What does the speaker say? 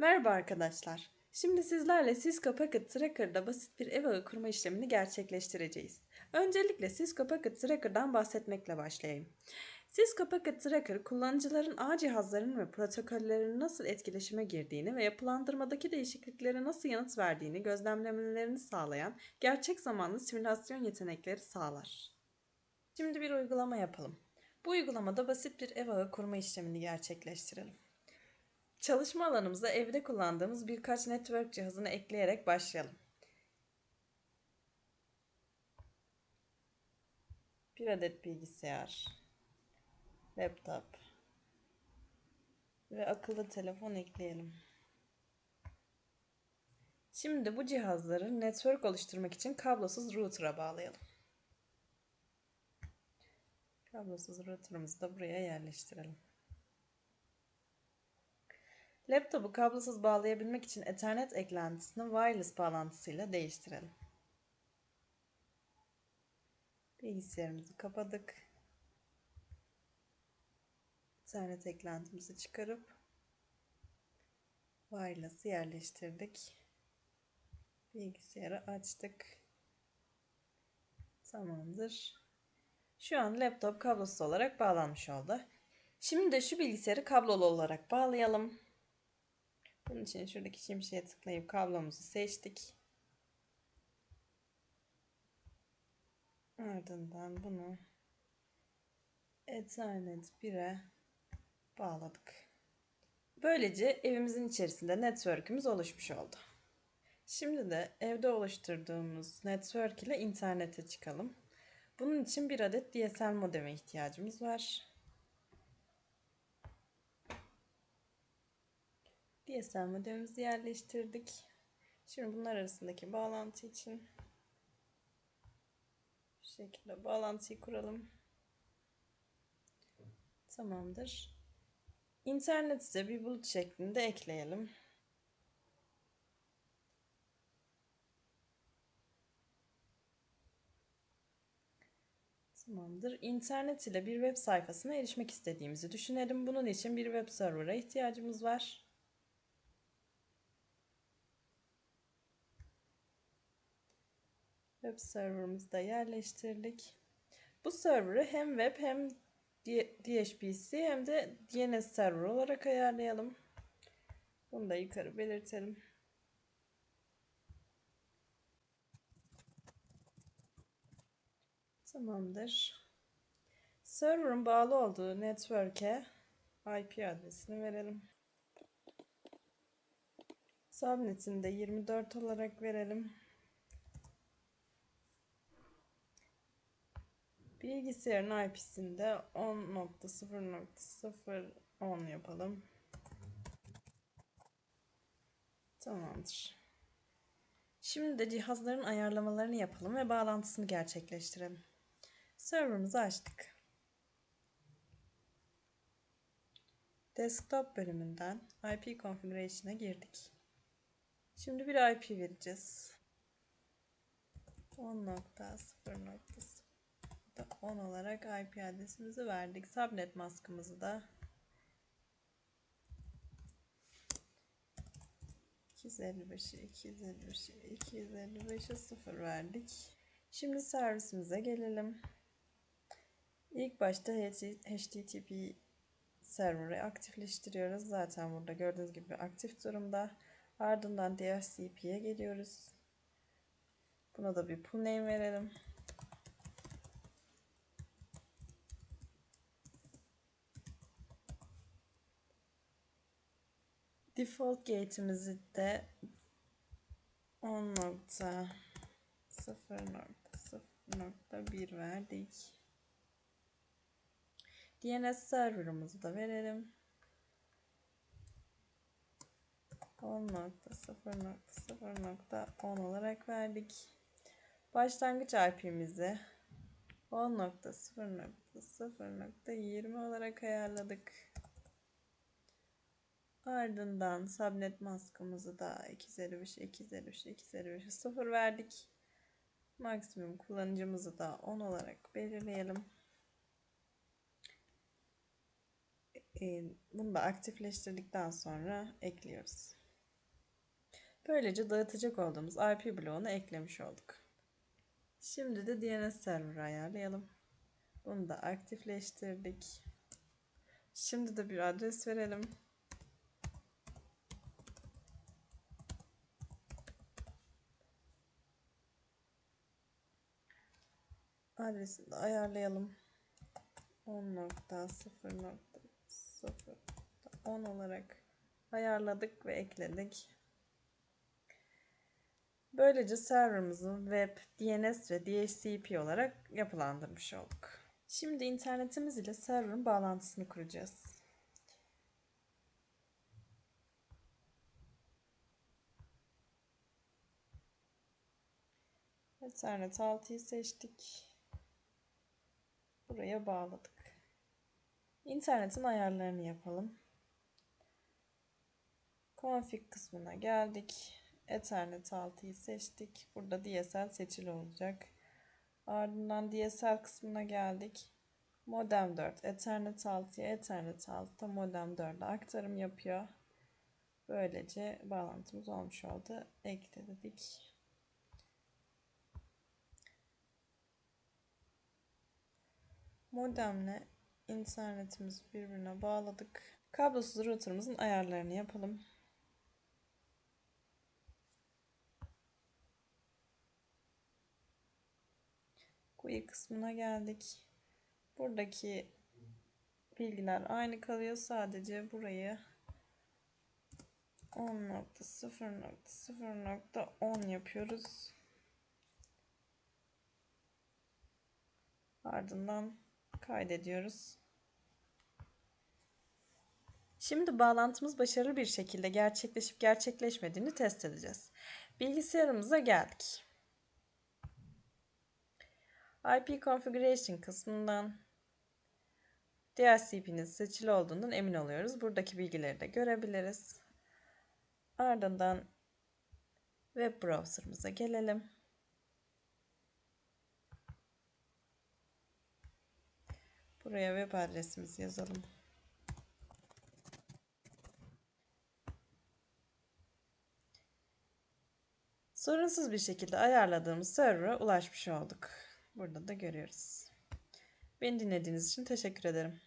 Merhaba arkadaşlar. Şimdi sizlerle Cisco Packet Tracker'da basit bir ev ağı kurma işlemini gerçekleştireceğiz. Öncelikle Cisco Packet Tracker'dan bahsetmekle başlayayım. Cisco Packet Tracker, kullanıcıların ağ cihazlarının ve protokollerinin nasıl etkileşime girdiğini ve yapılandırmadaki değişikliklere nasıl yanıt verdiğini gözlemlemelerini sağlayan gerçek zamanlı simülasyon yetenekleri sağlar. Şimdi bir uygulama yapalım. Bu uygulamada basit bir ev ağı kurma işlemini gerçekleştirelim. Çalışma alanımıza evde kullandığımız birkaç network cihazını ekleyerek başlayalım. Bir adet bilgisayar, laptop ve akıllı telefon ekleyelim. Şimdi bu cihazları network oluşturmak için kablosuz router'a bağlayalım. Kablosuz router'ımızı da buraya yerleştirelim. Laptopu kablosuz bağlayabilmek için Ethernet eklentisini wireless bağlantısıyla değiştirelim. Bilgisayarımızı kapadık. Ethernet eklentimizi çıkarıp wireless'ı yerleştirdik. Bilgisayarı açtık. Tamamdır. Şu an laptop kablosuz olarak bağlanmış oldu. Şimdi de şu bilgisayarı kablolu olarak bağlayalım. Bunun için şuradaki şimşeye tıklayıp kablomuzu seçtik. Ardından bunu Ethernet 1'e bağladık. Böylece evimizin içerisinde network'ümüz oluşmuş oldu. Şimdi de evde oluşturduğumuz network ile internete çıkalım. Bunun için bir adet DSL modeme ihtiyacımız var. DSL modemimizi yerleştirdik. Şimdi bunlar arasındaki bağlantı için bu şekilde bağlantıyı kuralım. Tamamdır. İnterneti de bir bulut şeklinde ekleyelim. Tamamdır. İnternet ile bir web sayfasına erişmek istediğimizi düşünelim. Bunun için bir web server'a ihtiyacımız var. Web server'ımızı da yerleştirdik. Bu server'ı hem web hem DHCP hem de DNS server olarak ayarlayalım. Bunu da yukarı belirtelim. Tamamdır. Server'ın bağlı olduğu network'e IP adresini verelim. Subnet'ini de 24 olarak verelim. Bilgisayarın IP'sini de 10.0.010 yapalım. Tamamdır. Şimdi de cihazların ayarlamalarını yapalım ve bağlantısını gerçekleştirelim. Server'ımızı açtık. Desktop bölümünden IP Configuration'a girdik. Şimdi bir IP vereceğiz. 10.0.0 10 olarak IP adresimizi verdik. Subnet maskımızı da 255'e 255'e 255'e 0 verdik. Şimdi servisimize gelelim. İlk başta HTTP server'ı aktifleştiriyoruz. Zaten burada gördüğünüz gibi aktif durumda. Ardından DHCP'ye geliyoruz. Buna da bir pool name verelim. Default gate'imizi de 10.0.0.1 verdik. DNS server'ımızı da verelim. 10.0.0.10 olarak verdik. Başlangıç IP'mizi 10.0.0.20 olarak ayarladık. Ardından subnet maskımızı da 255 255 255 0 verdik. Maksimum kullanıcımızı da 10 olarak belirleyelim. Ee, bunu da aktifleştirdikten sonra ekliyoruz. Böylece dağıtacak olduğumuz IP bloğunu eklemiş olduk. Şimdi de DNS server ayarlayalım. Bunu da aktifleştirdik. Şimdi de bir adres verelim. Adresini de ayarlayalım. 10.0.0.10 olarak ayarladık ve ekledik. Böylece serverımızı web, DNS ve DHCP olarak yapılandırmış olduk. Şimdi internetimiz ile serverın bağlantısını kuracağız. Ethernet 6'yı seçtik. Buraya bağladık. İnternetin ayarlarını yapalım. Config kısmına geldik. Ethernet 6'yı seçtik. Burada DSL seçili olacak. Ardından DSL kısmına geldik. Modem 4, Ethernet 6'ya, Ethernet 6'da modem 4'e aktarım yapıyor. Böylece bağlantımız olmuş oldu. Ekledik. Modemle internetimizi birbirine bağladık. Kablosuz router'ımızın ayarlarını yapalım. GUI kısmına geldik. Buradaki bilgiler aynı kalıyor. Sadece burayı 10.0.0.10 yapıyoruz. Ardından kaydediyoruz. Şimdi bağlantımız başarılı bir şekilde gerçekleşip gerçekleşmediğini test edeceğiz. Bilgisayarımıza geldik. IP Configuration kısmından DHCP'nin seçili olduğundan emin oluyoruz. Buradaki bilgileri de görebiliriz. Ardından web browser'ımıza gelelim. Buraya web adresimizi yazalım. Sorunsuz bir şekilde ayarladığımız server'a ulaşmış olduk. Burada da görüyoruz. Beni dinlediğiniz için teşekkür ederim.